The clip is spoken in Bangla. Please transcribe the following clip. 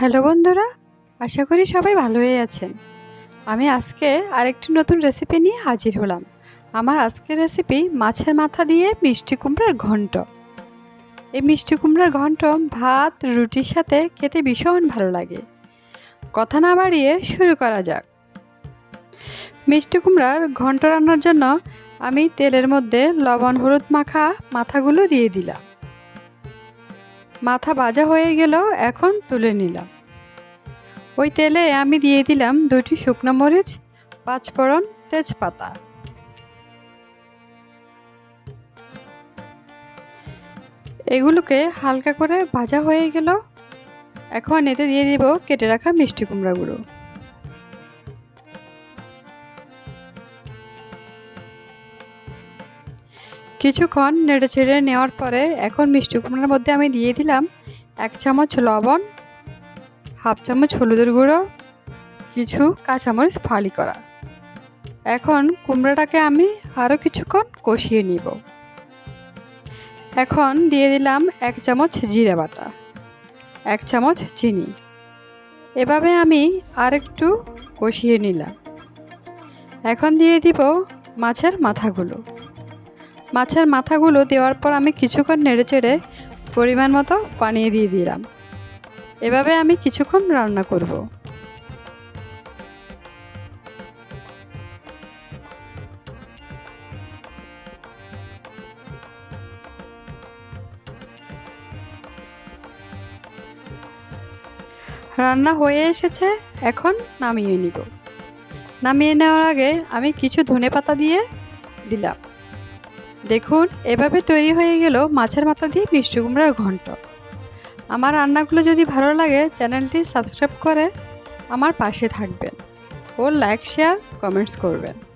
হ্যালো বন্ধুরা, আশা করি সবাই ভালোই আছেন। আমি আজকে আরেকটি নতুন রেসিপি নিয়ে হাজির হলাম। আমার আজকের রেসিপি মাছের মাথা দিয়ে মিষ্টি কুমড়ার ঘন্ট। এই মিষ্টি কুমড়ার ঘন্ট, ভাত, রুটির সাথে খেতে ভীষণ ভালো লাগে। কথা না বাড়িয়ে শুরু করা যাক। মিষ্টি কুমড়ার ঘন্ট রান্নার জন্য আমি তেলের মধ্যে লবণ, হলুদ মাখা মাথাগুলো দিয়ে দিলাম। মাথা বাজা হয়ে গেল এখন তুলে নিলাম। ওই তেলে আমি দিয়ে দিলাম দুটি শুকনো মরিচ পাঁচফোড়ন তেজপাতা। এগুলোকে হালকা করে ভাজা হয়ে গেল এখন এতে দিয়ে দিব কেটে রাখা মিষ্টি কুমড়াগুলো কিছুক্ষণ নেড়ে ছেড়ে নেওয়ার পরে এখন মিষ্টি কুমড়ার মধ্যে আমি দিয়ে দিলাম এক চামচ লবণ, হাফ চামচ হলুদের গুঁড়ো, কিছু কাঁচামরিচ ফালি করা। এখন কুমড়াটাকে আমি আরও কিছুক্ষণ কষিয়ে নিব। এখন দিয়ে দিলাম এক চামচ জিরে বাটা, এক চামচ চিনি। এভাবে আমি আরেকটু কষিয়ে নিলাম। এখন দিয়ে দিব মাছের মাথাগুলো। মাছের মাথাগুলো দেওয়ার পর আমি কিছুক্ষণ নেড়ে চেড়ে পরিমাণ মতো পানি দিয়ে দিলাম। এভাবে আমি কিছুক্ষণ রান্না করব। রান্না হয়ে এসেছে, এখন নামিয়ে নিব। নামিয়ে নেওয়ার আগে আমি কিছু ধনে পাতা দিয়ে দিলাম। দেখুন, এভাবে তৈরি হয়ে গেল মাছের মাথা দিয়ে মিষ্টি কুমড়ার ঘন্ট। আমার রান্নাগুলো যদি ভালো লাগে, চ্যানেলটি সাবস্ক্রাইব করে আমার পাশে থাকবেন ও লাইক, শেয়ার, কমেন্টস করবেন।